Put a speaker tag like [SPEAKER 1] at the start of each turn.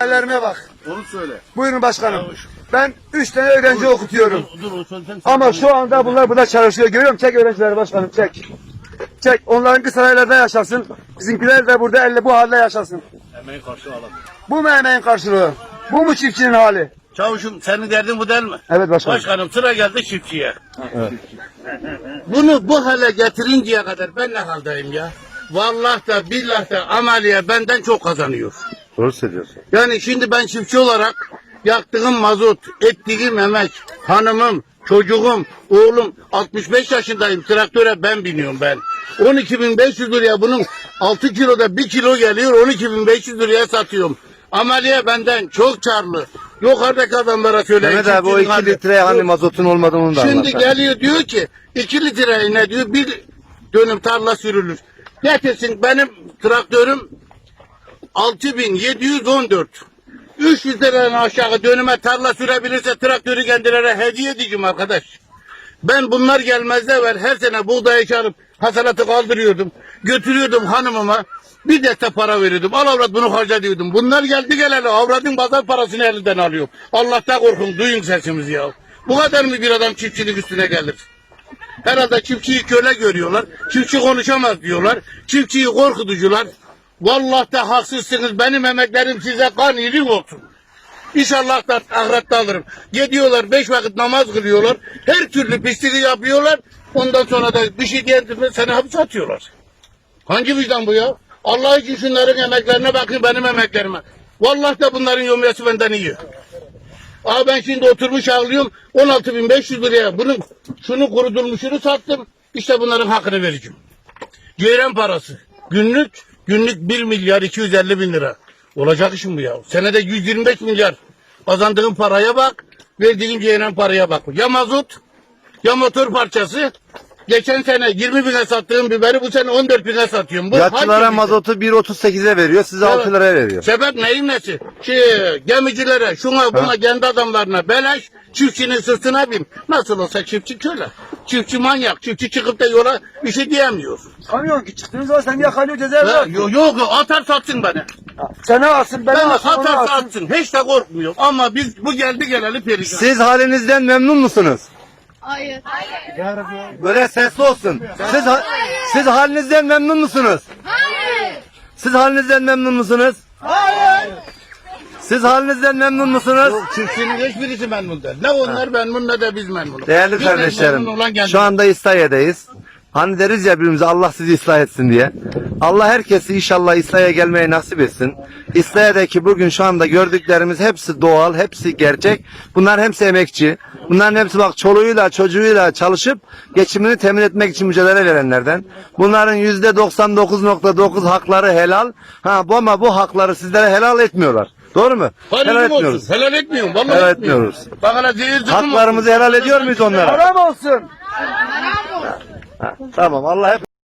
[SPEAKER 1] Ellerime bak.
[SPEAKER 2] Onu söyle.
[SPEAKER 1] Buyurun başkanım. Ben üç tane öğrenci okutuyorum.
[SPEAKER 2] Dur o söylesen.
[SPEAKER 1] Ama şu anda bunlar burada çalışıyor. Görüyor musun? Çek öğrencileri başkanım çek. Çek. Onların saraylarda yaşasın. Bizimkiler de burada elle bu halde yaşasın.
[SPEAKER 2] Emeği karşı alalım.
[SPEAKER 1] Bu mu emeğin karşılığı? Bu mu çiftçinin hali?
[SPEAKER 2] Çavuşum senin derdin bu değil mi?
[SPEAKER 1] Evet başkanım.
[SPEAKER 2] Başkanım sıra geldi çiftçiye. Bunu bu hale getirinceye kadar ben ne haldeyim ya? Vallahi da billah da ameliye benden çok kazanıyor.
[SPEAKER 3] Doğru söylüyorsun.
[SPEAKER 2] Yani şimdi ben çiftçi olarak yaktığım mazot, ettiğim emek, hanımım, çocuğum, oğlum 65 yaşındayım. Traktöre ben biniyorum ben. 12.500 liraya bunun 6 kiloda 1 kilo geliyor 12.500 liraya satıyorum. Ameliye benden çok karlı. Yukarıdaki adamlara söyleyin.
[SPEAKER 3] Mehmet abi o
[SPEAKER 2] çiftçinin
[SPEAKER 3] 2
[SPEAKER 2] hali.
[SPEAKER 3] litre hani mazotun olmadığını onu da
[SPEAKER 2] Şimdi
[SPEAKER 3] anlat.
[SPEAKER 2] geliyor diyor ki 2 litre ne diyor bir dönüm tarla sürülür. Getirsin benim traktörüm 6714. 300 liradan aşağı dönüme tarla sürebilirse traktörü kendilere hediye edeceğim arkadaş. Ben bunlar gelmezde evvel her sene buğday çarıp hasalatı kaldırıyordum. Götürüyordum hanımıma. Bir deste para veriyordum. Al avrat bunu harca diyordum. Bunlar geldi geleli avradın pazar parasını elinden alıyor. Allah'ta korkun duyun sesimizi ya. Bu kadar mı bir adam çiftçilik üstüne gelir? Herhalde çiftçiyi köle görüyorlar. Çiftçi konuşamaz diyorlar. Çiftçiyi korkutucular. Vallahi da haksızsınız. Benim emeklerim size kan ilik olsun. İnşallah da ahirette alırım. Gidiyorlar beş vakit namaz kılıyorlar. Her türlü pisliği yapıyorlar. Ondan sonra da bir şey diyen seni hapse atıyorlar. Hangi vicdan bu ya? Allah için şunların emeklerine bakın benim emeklerime. Vallahi da bunların yomyası benden iyi. Aa ben şimdi oturmuş ağlıyorum 16.500 liraya bunun şunu kurutulmuşunu sattım. İşte bunların hakkını vereceğim. Ceyran parası. Günlük günlük 1 milyar 250 bin lira. Olacak işim bu ya. Senede 125 milyar. Kazandığım paraya bak. Verdiğim ceyran paraya bak. Ya mazot ya motor parçası. Geçen sene 20 bine sattığım biberi bu sene 14 bine satıyorum. Bu
[SPEAKER 3] Yatçılara
[SPEAKER 2] hangi
[SPEAKER 3] mazotu 1.38'e veriyor, size 6 liraya veriyor.
[SPEAKER 2] Sebep neyin nesi? Şey, gemicilere, şuna buna kendi adamlarına beleş, çiftçinin sırtına bin. Nasıl olsa çiftçi köle. Çiftçi manyak, çiftçi çıkıp da yola bir şey diyemiyor.
[SPEAKER 1] Kamyon ki çıktığınız zaman sen yakalıyor cezaevine
[SPEAKER 2] Ha,
[SPEAKER 1] atıyor.
[SPEAKER 2] Yok yok atar satsın beni.
[SPEAKER 1] Sana alsın ben
[SPEAKER 2] Ben
[SPEAKER 1] alsın onu
[SPEAKER 2] atar
[SPEAKER 1] alsın.
[SPEAKER 2] satsın. Hiç de korkmuyorum. Ama biz bu geldi geleli perişan.
[SPEAKER 3] Siz halinizden memnun musunuz?
[SPEAKER 4] Hayır.
[SPEAKER 3] Böyle sesli olsun. Siz ha- siz halinizden memnun musunuz?
[SPEAKER 4] Hayır.
[SPEAKER 3] Siz halinizden memnun musunuz? Hayır. Siz halinizden memnun musunuz?
[SPEAKER 2] Çiftçinin hiçbirisi memnun değil. Ne onlar memnun ne de biz memnunuz.
[SPEAKER 3] Değerli
[SPEAKER 2] Biz memnun
[SPEAKER 3] kardeşlerim,
[SPEAKER 2] kendimiz.
[SPEAKER 3] şu anda İslahiye'deyiz. Hani deriz ya birbirimize Allah sizi ıslah etsin diye. Allah herkesi inşallah İslahiye gelmeyi nasip etsin. İslahiye'deki bugün şu anda gördüklerimiz hepsi doğal, hepsi gerçek. Bunlar hepsi emekçi. Bunların hepsi bak çoluğuyla çocuğuyla çalışıp geçimini temin etmek için mücadele verenlerden. Bunların yüzde 99.9 hakları helal. Ha bu ama bu hakları sizlere helal etmiyorlar. Doğru mu?
[SPEAKER 2] Helal
[SPEAKER 3] helal
[SPEAKER 2] etmiyoruz.
[SPEAKER 3] etmiyoruz.
[SPEAKER 2] Helal etmiyorum. Vallahi
[SPEAKER 3] Helal etmiyoruz.
[SPEAKER 2] Bak hele zehir zıkkım
[SPEAKER 3] Haklarımızı
[SPEAKER 2] olsun.
[SPEAKER 3] helal ediyor muyuz onlara?
[SPEAKER 1] Haram olsun.
[SPEAKER 3] Tamam Allah hep